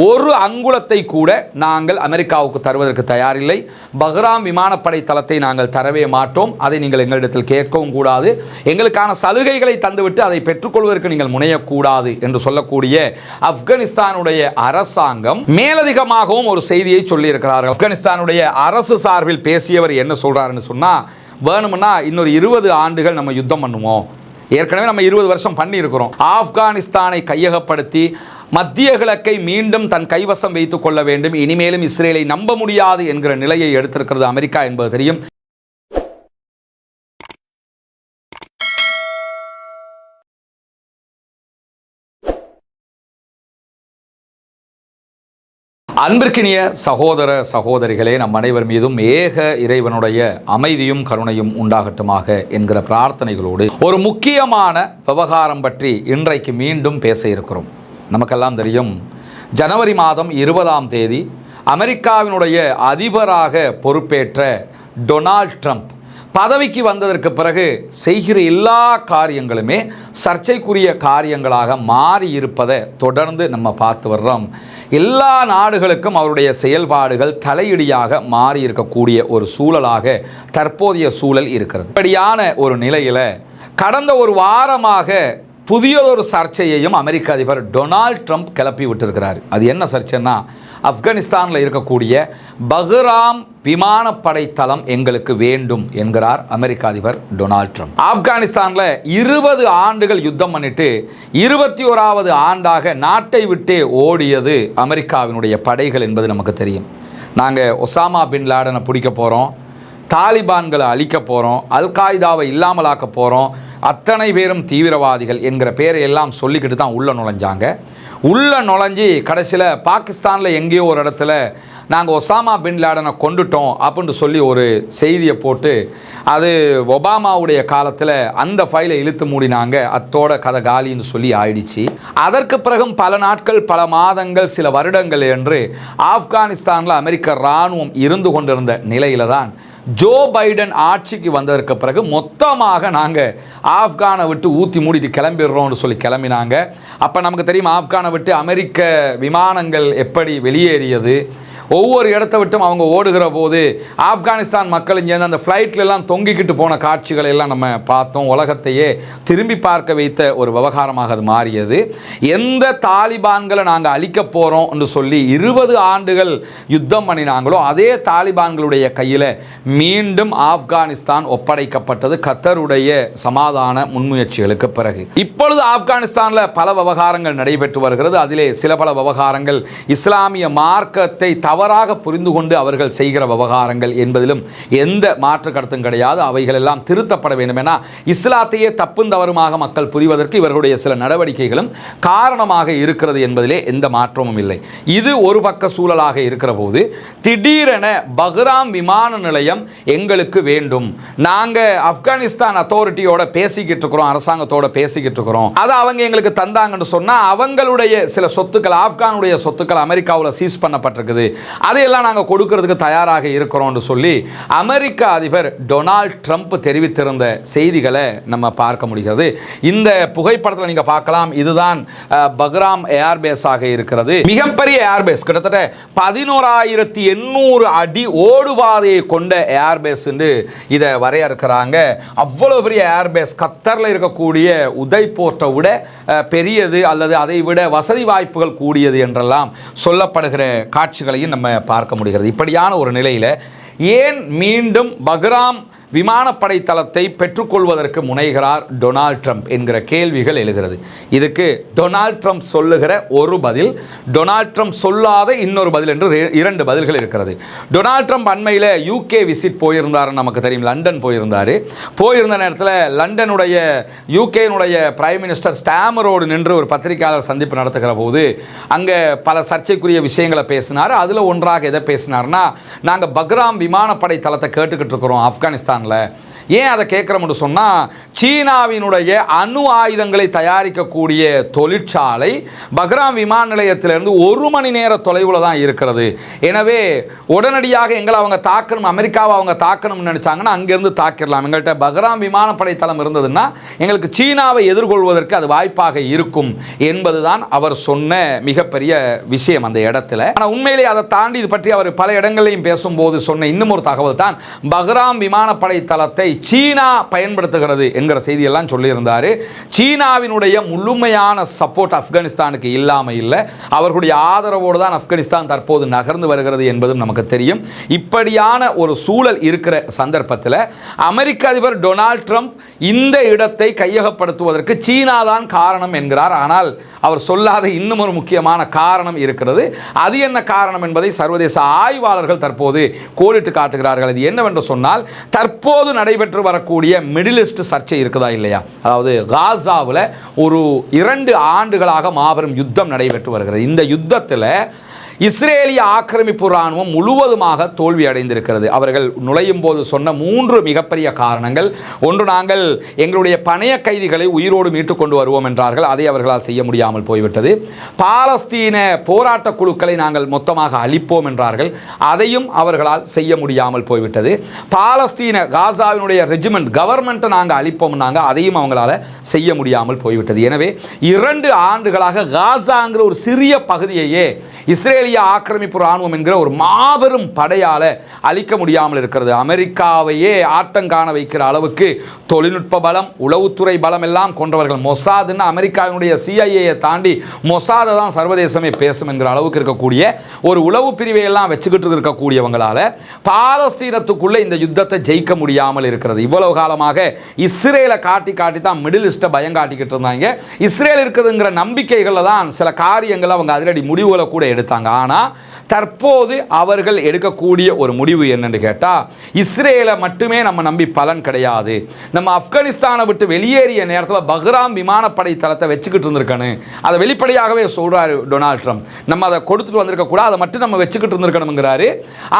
ஒரு அங்குலத்தை கூட நாங்கள் அமெரிக்காவுக்கு தருவதற்கு தயாரில்லை. பஹ்ராம் விமானப்படை தளத்தை நாங்கள் தரவே மாட்டோம். அதை நீங்கள் எங்களிடத்தில் கேட்கவும் கூடாது. எங்களுக்கான சலுகைகளை தந்துவிட்டு அதை பெற்றுக்கொள்வதற்கு நீங்கள் முனையக்கூடாது என்று சொல்லக்கூடிய ஆப்கானிஸ்தானுடைய அரசாங்கம் மேலதிகமாகவும் ஒரு செய்தியை சொல்லியிருக்கிறார்கள். ஆப்கானிஸ்தானுடைய அரசு சார்பில் பேசியவர் என்ன சொல்கிறாருன்னு சொன்னால் வேணும்னா இன்னொரு இருபது ஆண்டுகள் நம்ம யுத்தம் பண்ணுவோம். ஏற்கனவே நம்ம இருபது வருஷம் பண்ணியிருக்கிறோம். ஆப்கானிஸ்தானை கையகப்படுத்தி மத்திய கிழக்கை மீண்டும் தன் கைவசம் வைத்துக் கொள்ள வேண்டும். இனிமேலும் இஸ்ரேலை நம்ப முடியாது என்கிற நிலையை எடுத்திருக்கிறது அமெரிக்கா என்பது தெரியும். அன்பிற்கினிய சகோதர சகோதரிகளே நம் அனைவர் மீதும் ஏக இறைவனுடைய அமைதியும் கருணையும் உண்டாகட்டுமாக என்கிற பிரார்த்தனைகளோடு ஒரு முக்கியமான விவகாரம் பற்றி இன்றைக்கு மீண்டும் பேச இருக்கிறோம். நமக்கெல்லாம் தெரியும். ஜனவரி மாதம் இருபதாம் தேதி அமெரிக்காவினுடைய அதிபராக பொறுப்பேற்ற டொனால்ட் ட்ரம்ப் பதவிக்கு வந்ததற்கு பிறகு செய்கிற எல்லா காரியங்களுமே சர்ச்சைக்குரிய காரியங்களாக மாறி இருப்பதை தொடர்ந்து நம்ம பார்த்து வர்றோம். எல்லா நாடுகளுக்கும் அவருடைய செயல்பாடுகள் தலையிடியாக மாறி இருக்கக்கூடிய ஒரு சூழலாக தற்போதைய சூழல் இருக்கிறது. இப்படியான ஒரு நிலையில் கடந்த ஒரு வாரமாக புதியதொரு சர்ச்சையையும் அமெரிக்க அதிபர் டொனால்ட் ட்ரம்ப் கிளப்பி விட்டிருக்கிறார். அது என்ன சர்ச்சைன்னா ஆப்கானிஸ்தானில் இருக்கக்கூடிய பஹ்ராம் விமானப்படை தளம் எங்களுக்கு வேண்டும் என்கிறார் அமெரிக்க அதிபர் டொனால்ட் ட்ரம்ப். ஆப்கானிஸ்தானில் இருபது ஆண்டுகள் யுத்தம் பண்ணிட்டு இருபத்தி ஓராவது ஆண்டாக நாட்டை விட்டே ஓடியது அமெரிக்காவினுடைய படைகள் என்பது நமக்கு தெரியும். நாங்கள் ஒசாமா பின் லாடனை பிடிக்க போகிறோம் தாலிபான்களை அழிக்க போகிறோம் அல்காய்தாவை இல்லாமலாக்க போகிறோம் அத்தனை பேரும் தீவிரவாதிகள் என்கிற பேரை எல்லாம் சொல்லிக்கிட்டு தான் உள்ளே நுழைஞ்சாங்க. உள்ளே நுழைஞ்சி கடைசியில் பாகிஸ்தானில் எங்கேயோ ஒரு இடத்துல நாங்கள் ஒசாமா பின் லேடனை கொண்டுட்டோம் அப்படின்னு சொல்லி ஒரு செய்தியை போட்டு அது ஒபாமாவுடைய காலத்தில் அந்த ஃபைலை இழுத்து மூடினாங்க. அத்தோட கதை காலின்னு சொல்லி ஆயிடுச்சு. அதற்கு பிறகும் பல நாட்கள் பல மாதங்கள் சில வருடங்கள் என்று ஆப்கானிஸ்தானில் அமெரிக்க இராணுவம் இருந்து கொண்டிருந்த நிலையில தான் ஜோ பைடன் ஆட்சிக்கு வந்ததற்கு பிறகு மொத்தமாக நாங்கள் ஆப்கானை விட்டு ஊற்றி மூடிட்டு கிளம்பிடுறோம்னு சொல்லி கிளம்பினாங்க. அப்போ நமக்கு தெரியும் ஆப்கானை விட்டு அமெரிக்க விமானங்கள் எப்படி வெளியேறியது? ஒவ்வொரு இடத்த விட்டும் அவங்க ஓடுகிற போது ஆப்கானிஸ்தான் மக்கள் இங்கேருந்து அந்த ஃப்ளைட்லலாம் தொங்கிக்கிட்டு போன காட்சிகளை எல்லாம் நம்ம பார்த்தோம். உலகத்தையே திரும்பி பார்க்க வைத்த ஒரு விவகாரமாக அது மாறியது. எந்த தாலிபான்களை நாங்கள் அழிக்க போகிறோம் என்று சொல்லி இருபது ஆண்டுகள் யுத்தம் பண்ணினாங்களோ அதே தாலிபான்களுடைய கையில் மீண்டும் ஆப்கானிஸ்தான் ஒப்படைக்கப்பட்டது. கத்தருடைய சமாதான முன்முயற்சிகளுக்கு பிறகு. இப்பொழுது ஆப்கானிஸ்தானில் பல விவகாரங்கள் நடைபெற்று வருகிறது. அதிலே சில பல விவகாரங்கள் இஸ்லாமிய மார்க்கத்தை தவறாக புரிந்து கொண்டு அவர்கள் செய்கிற விவகாரங்கள் என்பதிலும் எந்த மாற்று கருத்தும் கிடையாது. அவைகள் எல்லாம் திருத்தப்பட வேண்டும் என இஸ்லாத்தையே தப்பும் தவறுமாக மக்கள் புரிவதற்கு இவர்களுடைய சில நடவடிக்கைகளும் காரணமாக இருக்கிறது என்பதிலே எந்த மாற்றமும் இல்லை. இது ஒரு பக்க சூழலாக இருக்கிற போது திடீரென பஹ்ராம் விமான நிலையம் எங்களுக்கு வேண்டும். நாங்கள் ஆப்கானிஸ்தான் அத்தாரிட்டியோட பேசிக்கிட்டு இருக்கிறோம் அரசாங்கத்தோட பேசிக்கிட்டு இருக்கிறோம். அதை அவங்க எங்களுக்கு தந்தாங்கன்னு சொன்னால் அவங்களுடைய சில சொத்துக்கள் ஆப்கானுடைய சொத்துக்கள் அமெரிக்காவில் சீஸ் பண்ணப்பட்டிருக்குது. அதையெல்லாம் நாங்கள் கொடுக்கறதுக்கு தயாராக இருக்கிறோம்னு சொல்லி அமெரிக்க அதிபர் டொனால்ட் ட்ரம்ப் தெரிவித்திருந்த செய்திகளை நம்ம பார்க்க முடிகிறது. இந்த புகைப்படத்தில் நீங்கள் பார்க்கலாம். இதுதான் பக்ராம் ஏர்பேஸாக இருக்கிறது. மிகப்பெரிய ஏர்பேஸ். கிட்டத்தட்ட பதினோராயிரத்தி எண்ணூறு அடி ஓடுபாதையை கொண்ட ஏர்பேஸ் என்று இதை வரையறுக்கிறாங்க. அவ்வளோ பெரிய ஏர்பேஸ். கத்தரில் இருக்கக்கூடிய உதய்போர்ட்டை விட பெரியது அல்லது அதை விட வசதி வாய்ப்புகள் கூடியது என்றெல்லாம் சொல்லப்படுகிற காட்சிகளையும் நம்ம பார்க்க முடிகிறது. இப்படியான ஒரு நிலையில் ஏன் மீண்டும் பக்ராம் விமானப்படை தளத்தை பெற்றுக்கொள்வதற்கு முனைகிறார் டொனால்ட் ட்ரம்ப் என்கிற கேள்விகள் எழுகிறது. இதுக்கு டொனால்ட் ட்ரம்ப் சொல்லுகிற ஒரு பதில் டொனால்ட் ட்ரம்ப் சொல்லாத இன்னொரு பதில் என்று ரெ- இரண்டு பதில்கள் இருக்கிறது. டொனால்ட் ட்ரம்ப் அண்மையில் யூகே விசிட் போயிருந்தார் நமக்கு தெரியும் லண்டன் போயிருந்தார். போயிருந்த நேரத்தில் லண்டனுடைய யூகேனுடைய பிரைம் மினிஸ்டர் ஸ்டாமரோடு நின்று ஒரு பத்திரிகையாளர் சந்திப்பு நடத்துகிற போது அங்கே பல சர்ச்சைக்குரிய விஷயங்களை பேசினார். அதில் ஒன்றாக எதை பேசினார்னா நாங்கள் பக்ராம் விமானப்படை தளத்தை கேட்டுக்கிட்டு இருக்கிறோம் ஆப்கானிஸ்தான் ஆப்கானிஸ்தானில் ஏன் அதை கேட்குறோம்னு சொன்னால் சீனாவினுடைய அணு ஆயுதங்களை தயாரிக்கக்கூடிய தொழிற்சாலை பக்ராம் விமான நிலையத்திலிருந்து ஒரு மணி நேர தொலைவில் தான் இருக்கிறது. எனவே உடனடியாக எங்களை அவங்க தாக்கணும் அமெரிக்காவை அவங்க தாக்கணும்னு நினச்சாங்கன்னா அங்கேருந்து தாக்கிடலாம். எங்கள்கிட்ட பக்ராம் விமானப்படை தளம் இருந்ததுன்னா எங்களுக்கு சீனாவை எதிர்கொள்வதற்கு அது வாய்ப்பாக இருக்கும் என்பதுதான் அவர் சொன்ன மிகப்பெரிய விஷயம் அந்த இடத்துல. ஆனால் உண்மையிலே அதை தாண்டி இது பற்றி அவர் பல இடங்களையும் பேசும்போது சொன்ன இன்னும் ஒரு தகவல் தான் பக்ராம் விமானப்படை தளத்தை சீனா பயன்படுத்துகிறது என்கிற செய்தியெல்லாம் சொல்லியிருந்தார். சீனாவினுடைய முழுமையான சப்போர்ட் ஆப்கானிஸ்தானுக்கு இல்லாமல் இல்லை. அவர்களுடைய ஆதரவோடு தான் ஆப்கானிஸ்தான் தற்போது நகர்ந்து வருகிறது என்பதும் நமக்கு தெரியும். இப்படியான ஒரு சூழல் இருக்கிற சந்தர்ப்பத்தில் அமெரிக்க அதிபர் டொனால்ட் ட்ரம்ப் இந்த இடத்தை கையகப்படுத்துவதற்கு சீனா தான் காரணம் என்கிறார். ஆனால் அவர் சொல்லாத இன்னும் ஒரு முக்கியமான காரணம் இருக்கிறது. அது என்ன காரணம் என்பதை சர்வதேச ஆய்வாளர்கள் தற்போது கோடிட்டு காட்டுகிறார்கள். இது என்னவென்று சொன்னால் தற்போது நடைபெற்று வரக்கூடிய மிடிலிஸ்ட் சர்ச்சை இருக்குதா இல்லையா? அதாவது காசாவில் ஒரு இரண்டு ஆண்டுகளாக மாபெரும் யுத்தம் நடைபெற்று வருகிறது. இந்த யுத்தத்தில் இஸ்ரேலிய ஆக்கிரமிப்பு இராணுவம் முழுவதுமாக தோல்வி அடைந்திருக்கிறது. அவர்கள் நுழையும் போது சொன்ன மூன்று மிகப்பெரிய காரணங்கள். ஒன்று நாங்கள் எங்களுடைய பணைய கைதிகளை உயிரோடு மீட்டு கொண்டு வருவோம் என்றார்கள். அதை அவர்களால் செய்ய முடியாமல் போய்விட்டது. பாலஸ்தீன போராட்ட குழுக்களை நாங்கள் மொத்தமாக அழிப்போம் என்றார்கள். அதையும் அவர்களால் செய்ய முடியாமல் போய்விட்டது. பாலஸ்தீன காசாவினுடைய ரெஜிமெண்ட் கவர்மெண்ட்டை நாங்கள் அழிப்போம்னாங்க அதையும் அவங்களால செய்ய முடியாமல் போய்விட்டது. எனவே இரண்டு ஆண்டுகளாக காசாங்கிற ஒரு சிறிய பகுதியையே இஸ்ரேல் இஸ்ரேலிய ஆக்கிரமிப்பு ராணுவம் என்கிற ஒரு மாபெரும் படையால அழிக்க முடியாமல் இருக்கிறது. அமெரிக்காவையே ஆட்டங்காண வைக்கிற அளவுக்கு தொழில்நுட்ப பலம் உளவுத்துறை பலம் எல்லாம் கொண்டவர்கள். மொசாதுன்னு அமெரிக்காவினுடைய சிஐஏயை தாண்டி மொசாதை தான் சர்வதேசமே பேசும் என்கிற அளவுக்கு இருக்கக்கூடிய ஒரு உளவு பிரிவை எல்லாம் வச்சுக்கிட்டு இருக்கக்கூடியவங்களால பாலஸ்தீனத்துக்குள்ள இந்த யுத்தத்தை ஜெயிக்க முடியாமல் இருக்கிறது. இவ்வளவு காலமாக இஸ்ரேலை காட்டி காட்டி தான் மிடில் ஈஸ்ட்டை பயம் காட்டிக்கிட்டு இருந்தாங்க. இஸ்ரேல் இருக்குதுங்கிற நம்பிக்கைகளில் தான் சில காரியங்களை அவங்க அதிரடி முடிவுகளை கூட எடுத்தாங்க. ஆனால் தற்போது அவர்கள் எடுக்கக்கூடிய ஒரு முடிவு என்னென்னு கேட்டால் இஸ்ரேலை மட்டுமே நம்ம நம்பி பலன் கிடையாது. நம்ம ஆப்கானிஸ்தானை விட்டு வெளியேறிய நேரத்தில் பஹ்ராம் விமானப்படை தளத்தை வச்சுக்கிட்டு இருந்திருக்கணும் அதை வெளிப்படையாகவே சொல்கிறாரு டொனால்ட் ட்ரம்ப். நம்ம அதை கொடுத்துட்டு வந்திருக்க கூட அதை மட்டும் நம்ம வச்சுக்கிட்டு இருந்திருக்கணுங்கிறாரு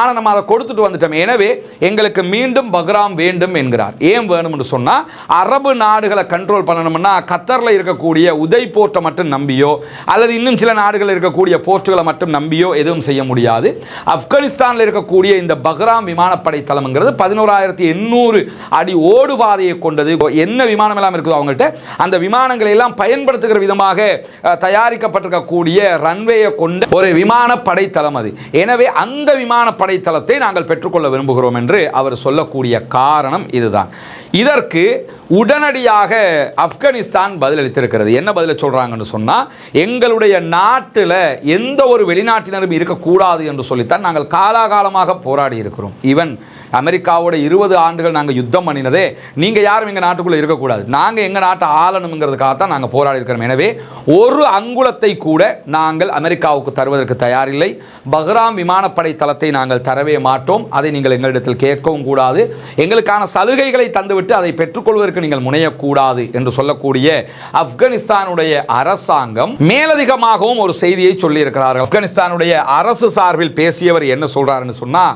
ஆனால் நம்ம அதை கொடுத்துட்டு வந்துட்டோம். எனவே எங்களுக்கு மீண்டும் பஹ்ராம் வேண்டும் என்கிறார். ஏன் வேணும்னு சொன்னால் அரபு நாடுகளை கண்ட்ரோல் பண்ணணும்னா கத்தரில் இருக்கக்கூடிய உதை போர்ட்டை மட்டும் நம்பியோ அல்லது இன்னும் சில நாடுகளில் இருக்கக்கூடிய போர்ட்டுகளை மட்டும் நம்பியோ எதுவும் செய்ய முடியாது. ஆப்கானிஸ்தானில் இருக்கக்கூடிய இந்த பஹ்ராம் விமானப்படை தளம்ங்கிறது பதினோராயிரத்தி எண்ணூறு அடி ஓடு பாதையை கொண்டது. என்ன விமானம் எல்லாம் இருக்குதோ அவங்கள்ட்ட அந்த விமானங்களை எல்லாம் பயன்படுத்துகிற விதமாக தயாரிக்கப்பட்டிருக்கக்கூடிய ரன்வேயை கொண்ட ஒரு விமானப்படை தளம் அது. எனவே அந்த விமானப்படை தளத்தை நாங்கள் பெற்றுக்கொள்ள விரும்புகிறோம் என்று அவர் சொல்லக்கூடிய காரணம் இதுதான். இதற்கு உடனடியாக ஆப்கானிஸ்தான் பதிலளித்திருக்கிறது. என்ன பதில சொல்கிறாங்கன்னு சொன்னால் எங்களுடைய நாட்டில் எந்த ஒரு வெளிநாட்டினரும் இருக்கக்கூடாது என்று சொல்லித்தான் நாங்கள் காலாகாலமாக போராடி இருக்கிறோம். ஈவன் அமெரிக்காவோட இருபது ஆண்டுகள் நாங்கள் யுத்தம் பண்ணினதே நீங்கள் யாரும் எங்கள் நாட்டுக்குள்ளே இருக்கக்கூடாது. நாங்கள் எங்கள் நாட்டை ஆளணுங்கிறதுக்காக தான் நாங்கள் போராடி இருக்கிறோம். எனவே ஒரு அங்குலத்தை கூட நாங்கள் அமெரிக்காவுக்கு தருவதற்கு தயாரில்லை. பஹ்ராம் விமானப்படை தளத்தை நாங்கள் தரவே மாட்டோம். அதை நீங்கள் எங்களிடத்தில் கேட்கவும் கூடாது. எங்களுக்கான சலுகைகளை விட்டு அதை பெற்றுக்கொள்வதற்கு நீங்கள் முனையக்கூடாது என்று சொல்லக்கூடிய ஆப்கானிஸ்தானுடைய அரசாங்கம் மேலதிகமாகவும் ஒரு செய்தியை சொல்லியிருக்கிறார்கள். ஆப்கானிஸ்தானுடைய அரசு சார்பில் பேசியவர் என்ன சொல்றாருன்னு சொன்னா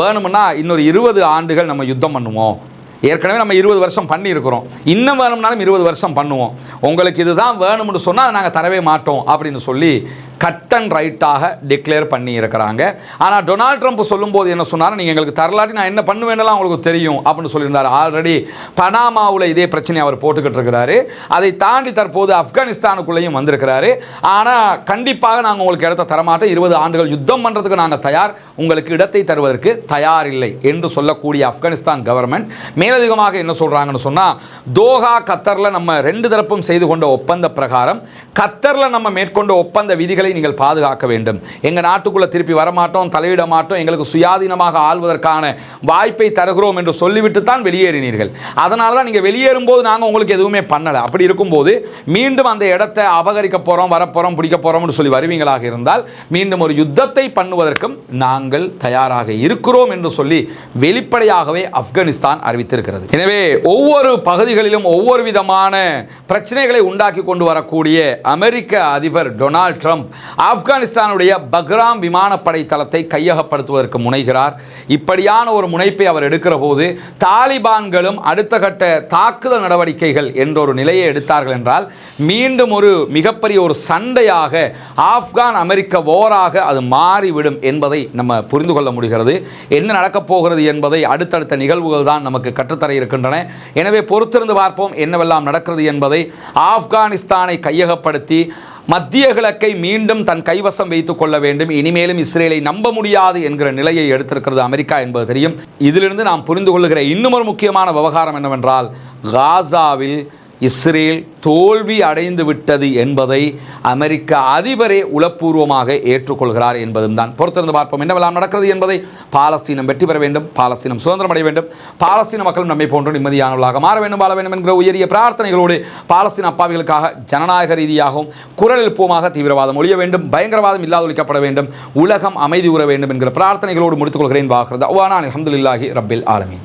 வேணும்னா இன்னொரு இருபது ஆண்டுகள் நம்ம யுத்தம் பண்ணுவோம். ஏற்கனவே நம்ம இருபது வருஷம் பண்ணியிருக்கிறோம். இன்னும் வேணும்னாலும் இருபது வருஷம் பண்ணுவோம். உங்களுக்கு இதுதான் வேணும்னு சொன்னால் நாங்கள் தரவே மாட்டோம் அப்படின்னு சொல்லி கட் அண்ட் ரைட்டாக டிக்ளேர் பண்ணி இருக்கிறாங்க ஆனால் டொனால்ட் ட்ரம்ப் சொல்லும்போது என்ன சொன்னார்? நீங்கள் எங்களுக்கு தரலாட்டி நான் என்ன பண்ணுவேன்னெல்லாம் உங்களுக்கு தெரியும் அப்படின்னு சொல்லியிருந்தார். ஆல்ரெடி பனாமாவில் இதே பிரச்சனையை அவர் போட்டுக்கிட்டு இருக்கிறாரு. அதை தாண்டி தற்போது ஆப்கானிஸ்தானுக்குள்ளேயும் வந்திருக்கிறாரு. ஆனால் கண்டிப்பாக நாங்கள் உங்களுக்கு இடத்த தரமாட்டோம். இருபது ஆண்டுகள் யுத்தம் பண்ணுறதுக்கு நாங்கள் தயார். உங்களுக்கு இடத்தை தருவதற்கு தயார் இல்லை என்று சொல்லக்கூடிய ஆப்கானிஸ்தான் கவர்மெண்ட் மேலதிகமாக என்ன சொல்கிறாங்கன்னு சொன்னால் தோஹா கத்தரில் நம்ம ரெண்டு தரப்பும் செய்து கொண்ட ஒப்பந்த பிரகாரம் கத்தரில் நம்ம மேற்கொண்ட ஒப்பந்த விதிகளை நீங்கள் பாதுகாக்க வேண்டும். எங்கள் நாட்டுக்குள்ளே திருப்பி வரமாட்டோம் தலையிட மாட்டோம் எங்களுக்கு சுயாதீனமாக ஆள்வதற்கான வாய்ப்பை தருகிறோம் என்று சொல்லிவிட்டு தான் வெளியேறினீர்கள். அதனால தான் நீங்கள் வெளியேறும்போது நாங்கள் உங்களுக்கு எதுவுமே பண்ணலை. அப்படி இருக்கும்போது மீண்டும் அந்த இடத்தை அபகரிக்க போகிறோம் வரப்போகிறோம் பிடிக்க போகிறோம்னு சொல்லி வருவீங்களாக இருந்தால் மீண்டும் ஒரு யுத்தத்தை பண்ணுவதற்கும் நாங்கள் தயாராக இருக்கிறோம் என்று சொல்லி வெளிப்படையாகவே ஆப்கானிஸ்தான் அறிவித்திருக்கிறது. இருக்கிறது. எனவே ஒவ்வொரு பகுதிகளிலும் ஒவ்வொரு விதமான பிரச்சனைகளை உண்டாக்கி கொண்டு வரக்கூடிய அமெரிக்க அதிபர் டொனால்ட் ட்ரம்ப் ஆப்கானிஸ்தானுடைய பக்ராம் விமானப்படை தளத்தை கையகப்படுத்துவதற்கு முனைகிறார். இப்படியான ஒரு முனைப்பை அவர் எடுக்கிற போது தாலிபான்களும் அடுத்த கட்ட தாக்குதல் நடவடிக்கைகள் என்ற ஒரு நிலையை எடுத்தார்கள் என்றால் மீண்டும் ஒரு மிகப்பெரிய ஒரு சண்டையாக ஆப்கான் அமெரிக்க போராக அது மாறிவிடும் என்பதை நம்ம புரிந்து கொள்ள முடிகிறது. என்ன நடக்கப் போகிறது என்பதை அடுத்தடுத்த நிகழ்வுகள் தான் நமக்கு கட்ட கற்றுத்தர இருக்கின்றன. எனவே பொறுத்திருந்து பார்ப்போம் என்னவெல்லாம் நடக்கிறது என்பதை. ஆப்கானிஸ்தானை கையகப்படுத்தி மத்திய கிழக்கை மீண்டும் தன் கைவசம் வைத்துக் கொள்ள வேண்டும். இனிமேலும் இஸ்ரேலை நம்ப முடியாது என்கிற நிலையை எடுத்திருக்கிறது அமெரிக்கா என்பது தெரியும். இதிலிருந்து நாம் புரிந்து கொள்ளுகிற இன்னும் ஒரு முக்கியமான விவகாரம் என்னவென்றால் காசாவில் இஸ்ரேல் தோல்வி அடைந்து விட்டது என்பதை அமெரிக்க அதிபரே உளப்பூர்வமாக ஏற்றுக்கொள்கிறார் என்பதும் தான். பொறுத்திருந்து பார்ப்போம் என்னவெல்லாம் நடக்கிறது என்பதை பாலஸ்தீனம் வெற்றி பெற வேண்டும் பாலஸ்தீனம் சுதந்திரம் அடைய வேண்டும் பாலஸ்தீன மக்களும் நம்மை போன்று நிம்மதியானவர்களாக மாற வேண்டும் வாழ வேண்டும் என்கிற உயரிய பிரார்த்தனைகளோடு பாலஸ்தீன அப்பாவிகளுக்காக ஜனநாயக ரீதியாகவும் குரல் எழுப்புவமாக தீவிரவாதம் ஒழிய வேண்டும் பயங்கரவாதம் இல்லாதொழிக்கப்பட வேண்டும் உலகம் அமைதி உற வேண்டும் என்கிற பிரார்த்தனைகளோடு முடித்துக் கொள்கிறேன். வாகிறது அவ்வானா அலமதுல்லாஹி ரபில் ஆலமீன்.